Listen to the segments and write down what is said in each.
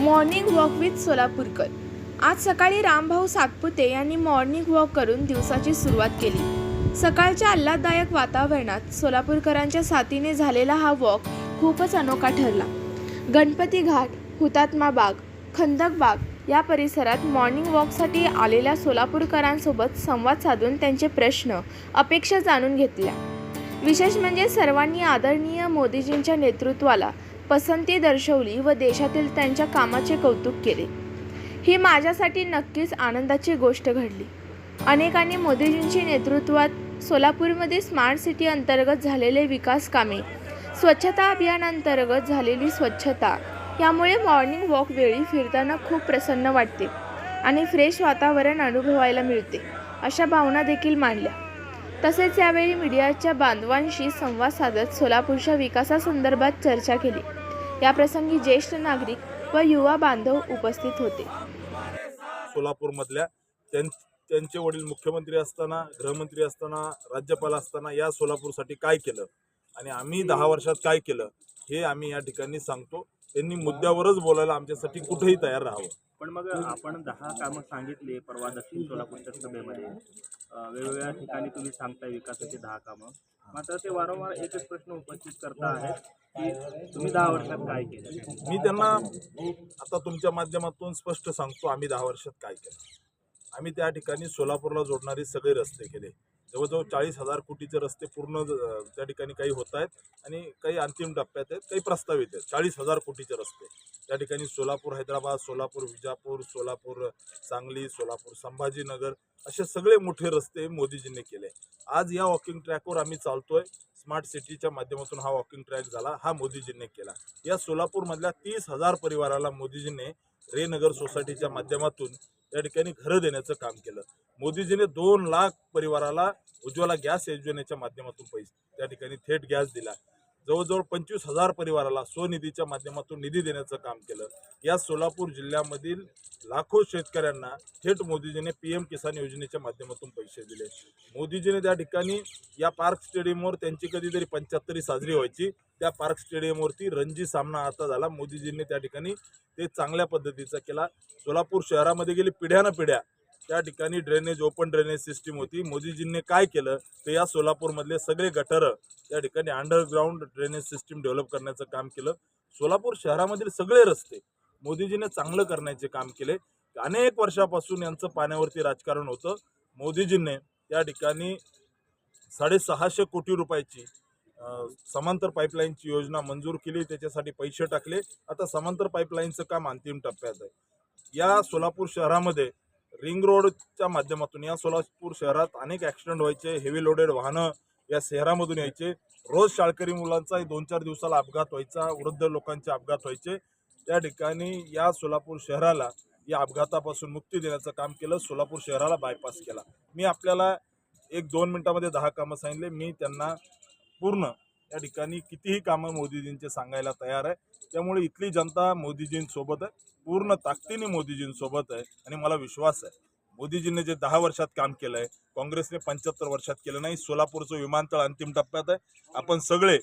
Morning walk with Solapurkar. आज सकाळी रामभाऊ सातपुते यांनी मॉर्निंग वॉक करून दिवसाची सुरुवात केली. सकाळच्या आल्हाददायक वातावरणात सोलापूरकरांच्या साथीने झालेला हा वॉक खूपच अनोखा ठरला. गणपती घाट हुतात्मा बाग खंदक बाग या परिसरात मॉर्निंग वॉकसाठी आलेल्या सोलापूरकरांसोबत संवाद साधून त्यांचे प्रश्न अपेक्षा जाणून घेतल्या. विशेष म्हणजे सर्वांनी आदरणीय मोदीजींच्या नेतृत्वाला पसंती दर्शवली व देशातील त्यांच्या कामाचे कौतुक केले. ही माझ्यासाठी नक्कीच आनंदाची गोष्ट घडली. अनेकांनी मोदीजींच्या नेतृत्वात सोलापूरमध्ये स्मार्ट सिटी अंतर्गत झालेले विकास कामे स्वच्छता अभियानांतर्गत झालेली स्वच्छता यामुळे मॉर्निंग वॉक वेळी फिरताना खूप प्रसन्न वाटते आणि फ्रेश वातावरण अनुभवायला मिळते अशा भावना देखील मांडल्या. तसेच यावेळी मीडियाच्या बांधवांशी संवाद साधत सोलापूरच्या विकासासंदर्भात चर्चा केली. याप्रसंगी ज्येष्ठ नागरिक व युवा बांधव उपस्थित होते. सोलापूरमधल्या त्यां त्यांचे वडील मुख्यमंत्री असताना गृहमंत्री असताना राज्यपाल असताना या सोलापूरसाठी काय केलं? आणि आम्ही दहा वर्षात काय केलं? हे आम्ही या ठिकाणी सांगतो. त्यांनी मुद्द्यावरच बोलायला आमच्यासाठी कुठेही तयार राहावं. पण मग आपण दहा कामं सांगितली परवा दक्षिण सोलापूरच्या सभेमध्ये. वेगवेगळ्या ठिकाणी तुम्ही सांगताय विकासाची दहा कामं. मात्र ते वारंवार एकच प्रश्न उपस्थित करता आहेत. तुम्ही दहा वर्षात काय केलं? मी त्यांना आता तुमच्या माध्यमातून स्पष्ट सांगतो आम्ही दहा वर्षात काय केलं? आम्ही त्या ठिकाणी सोलापूरला जोडणारे सगळे रस्ते केले. जवळजवळ चाळीस हजार कोटीचे रस्ते पूर्ण त्या ठिकाणी काही होत आहेत आणि काही अंतिम टप्प्यात आहेत काही प्रस्तावित आहेत. चाळीस हजार कोटीचे रस्ते. त्या ठिकाणी सोलापूर हैदराबाद सोलापूर विजापूर सोलापूर सांगली सोलापूर संभाजीनगर असे सगळे मोठे रस्ते मोदीजींनी केले. आज या वॉकिंग ट्रॅकवर आम्ही चालतोय. स्मार्ट सिटीच्या माध्यमातून हा वॉकिंग ट्रॅक झाला हा मोदीजींनी केला. या सोलापूरमधल्या तीस हजार परिवाराला मोदीजींनी रेनगर सोसायटीच्या माध्यमातून या ठिकाणी घरं देण्याचं काम केलं. मोदीजीने दोन लाख परिवाराला उज्ज्वला गॅस योजनेच्या माध्यमातून पैसे त्या ठिकाणी थेट गॅस दिला. जवळजवळ पंचवीस हजार परिवाराला स्वनिधीच्या माध्यमातून निधी देण्याचं काम केलं. या सोलापूर जिल्ह्यामधील लाखो शेतकऱ्यांना थेट मोदीजीने पी एम किसान योजनेच्या माध्यमातून पैसे दिले. मोदीजीने त्या ठिकाणी या पार्क स्टेडियमवर त्यांची कधीतरी पंच्याहत्तरी साजरी व्हायची. त्या पार्क स्टेडियमवरती रणजी सामना आता झाला. मोदीजींनी त्या ठिकाणी ते चांगल्या पद्धतीचा केला. सोलापूर शहरामध्ये गेली पिढ्यानं पिढ्या त्या ठिकाणी ड्रेनेज ओपन ड्रेनेज सिस्टीम होती. मोदीजींनी काय केलं? तर या सोलापूरमधले सगळे गटारं त्या ठिकाणी अंडरग्राऊंड ड्रेनेज सिस्टीम डेव्हलप करण्याचं काम केलं. सोलापूर शहरामधील सगळे रस्ते मोदीजीने चांगलं करण्याचे काम केले. अनेक वर्षापासून यांचं पाण्यावरती राजकारण होतं. मोदीजींनी त्या ठिकाणी साडेसहाशे कोटी रुपयाची समांतर पाईपलाईनची योजना मंजूर केली. त्याच्यासाठी पैसे टाकले. आता समांतर पाईपलाईनचं काम अंतिम टप्प्यात आहे. या सोलापूर शहरामध्ये रिंग रोडच्या माध्यमातून या सोलापूर शहरात अनेक ॲक्सिडेंट व्हायचे हेवी लोडेड वाहनं या शहरामधून यायचे. रोज शाळकरी मुलांचा दोन चार दिवसाला अपघात व्हायचा वृद्ध लोकांचे अपघात व्हायचे. त्या ठिकाणी या सोलापूर शहराला या अपघातापासून मुक्ती देण्याचं काम केलं सोलापूर शहराला बायपास केला. मी आपल्याला एक दोन मिनटामध्ये दहा कामं सांगितले. मी त्यांना पूर्ण या ठिकाणी कितीही कामं मोदीजींचे सांगायला तयार आहे. त्यामुळे इथली जनता मोदीजींसोबत आहे. पूर्ण ताकदीने मोदीजींसोबत आहे आणि मला विश्वास आहे. मोदीजींनी जे दहा वर्षात काम केलं आहे काँग्रेसने पंच्याहत्तर वर्षात केलं नाही सोलापूरचं विमानतळ अंतिम टप्प्यात आहे. आपण सगळे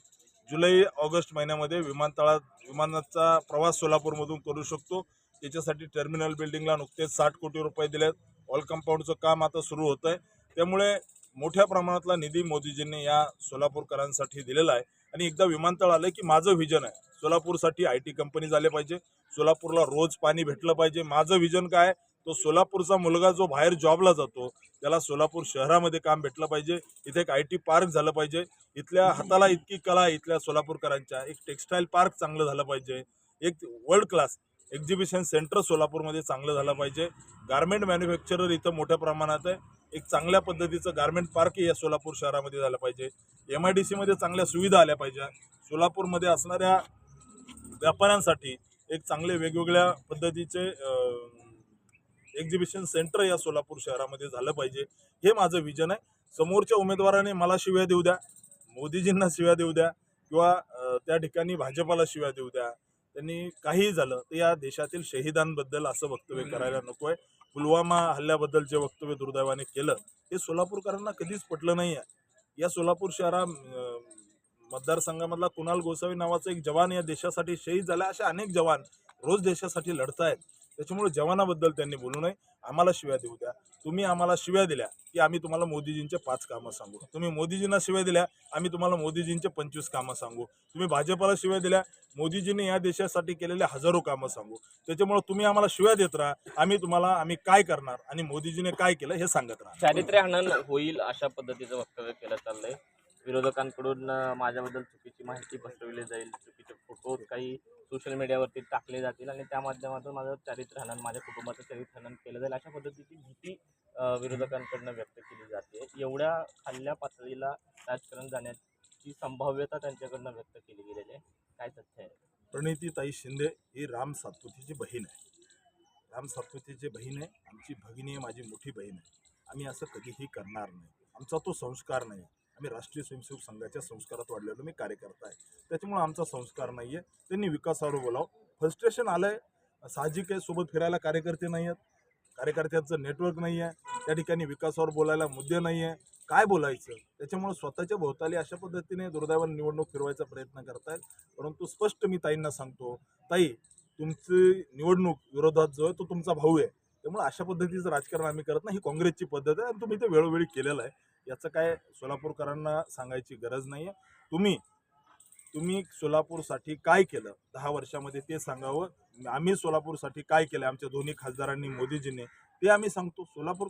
जुलै ऑगस्ट महिन्यामध्ये विमानतळात विमानाचा प्रवास सोलापूरमधून करू शकतो. त्याच्यासाठी टर्मिनल बिल्डिंगला नुकतेच साठ कोटी रुपये दिले आहेत ऑल कंपाऊंडचं काम आता सुरू होतं आहे त्यामुळे मोठ्या प्रमाणातला निधी मोदीजींनी या सोलापूरकरांसाठी दिलेला आहे. आणि एकदा विमानतळ आलं की माझं व्हिजन आहे. सोलापूरसाठी आय टी कंपनी झाले पाहिजे. सोलापूरला रोज पाणी भेटलं पाहिजे. माझं व्हिजन काय तो सोलापूरचा मुलगा जो बाहेर जॉबला जातो त्याला सोलापूर शहरामध्ये काम भेटलं पाहिजे. इथे एक आय टी पार्क झालं पाहिजे. इथल्या हाताला इतकी कला आहे इथल्या सोलापूरकरांच्या. एक टेक्स्टाईल पार्क चांगलं झालं पाहिजे. एक वर्ल्ड क्लास एक्झिबिशन सेंटर सोलापूरमध्ये चांगलं झालं पाहिजे. गारमेंट मॅन्युफॅक्चरर इथं मोठ्या प्रमाणात आहे. एक चांगल्या पद्धतीचं गारमेंट पार्क या सोलापूर शहरामध्ये झालं पाहिजे. एम आय डी सीमध्ये चांगल्या सुविधा आल्या पाहिजे. सोलापूरमध्ये असणाऱ्या व्यापाऱ्यांसाठी एक चांगले वेगवेगळ्या पद्धतीचे एक्झिबिशन सेंटर या सोलापूर शहरामध्ये झालं पाहिजे. हे माझं विजन आहे. समोरच्या उमेदवाराने मला शिव्या देऊ द्या मोदीजींना शिव्या देऊ द्या किंवा त्या ठिकाणी भाजपाला शिव्या देऊ द्या. त्यांनी काहीही झालं तर या देशातील शहीदांबद्दल असं वक्तव्य करायला नको आहे पुलवामा हल्ल्याबद्दल जे वक्तव्य दुर्दैवाने केलं हे सोलापूरकरांना कधीच पटलं नाही आहे या सोलापूर शहरा मतदारसंघामधला कुणाल गोसावी नावाचा एक जवान या देशासाठी शहीद झाला असे अनेक जवान रोज देशासाठी लढतायत. त्याच्यामुळे जवानाबद्दल त्यांनी बोलू नये. आम्हाला शिव्या देऊ द्या. तुम्ही आम्हाला शिव्या दिल्या की आम्ही तुम्हाला मोदीजींचे पाच कामं सांगू. तुम्ही मोदीजींना शिव्या दिल्या आम्ही तुम्हाला मोदीजींचे पंचवीस कामं सांगू. तुम्ही भाजपला शिव्या दिल्या मोदीजींनी या देशासाठी केलेले हजारो कामं सांगू. त्याच्यामुळे तुम्ही आम्हाला शिव्या देत राहा. आम्ही तुम्हाला आम्ही काय करणार आणि मोदीजीने काय केलं हे सांगत राहा. चारित्र्य हनन होईल अशा पद्धतीचं वक्तव्य केलं चाललंय. विरोधकांकडून माझ्याबद्दल चुकीची माहिती पसरवली जाईल चुकीचे फोटो काही सोशल मीडियावरती टाकले जातील आणि त्या माध्यमातून माझं चारित्र्य हनन माझ्या कुटुंबाचं चारित्र्य हनन केलं जाईल अशा पद्धतीची भीती विरोधकांकडनं व्यक्त केली जाते. एवढ्या खाल्ल्या पातळीला राजकारण जाण्याची संभाव्यता त्यांच्याकडनं व्यक्त केली गेलेली आहे. काय तथ्य आहे? प्रणितीताई शिंदे ही राम सातपुतीची बहीण आहे. राम सातपुतीची बहीण आहे. आमची भगिनी आहे माझी मोठी बहीण आहे. आम्ही असं कधीही करणार नाही. आमचा तो संस्कार नाही. आम्ही राष्ट्रीय स्वयंसेवक संघाच्या संस्कारात वाढलेलो मी कार्यकर्ता आहे. त्याच्यामुळे आमचा संस्कार नाही आहे त्यांनी विकासावर बोलावं. फ्रस्ट्रेशन आलं आहे साहजिक आहे सोबत फिरायला कार्यकर्ते नाही आहेत कार्यकर्त्यांचं नेटवर्क नाही आहे त्या ठिकाणी विकासावर बोलायला मुद्दे नाही आहे काय बोलायचं? त्याच्यामुळे स्वतःच्या भोवताली अशा पद्धतीने दुर्दैवान निवडणूक फिरवायचा प्रयत्न करतायत. परंतु स्पष्ट मी ताईंना सांगतो ताई तुमची निवडणूक विरोधात जो आहे तो तुमचा भाऊ आहे. त्यामुळे अशा पद्धतीचं राजकारण आम्ही करत नाही. ही काँग्रेसची पद्धत आहे आणि तुम्ही ते वेळोवेळी केलेलं आहे. याचं काय सोलापूरकरांना सांगायची गरज नाही आहे तुम्ही तुम्ही सोलापूरसाठी काय केलं? दहा वर्षामध्ये ते सांगावं. आम्ही सोलापूरसाठी काय केलं? आमच्या दोन्ही खासदारांनी मोदीजींनी ते आम्ही सांगतो. सोलापूर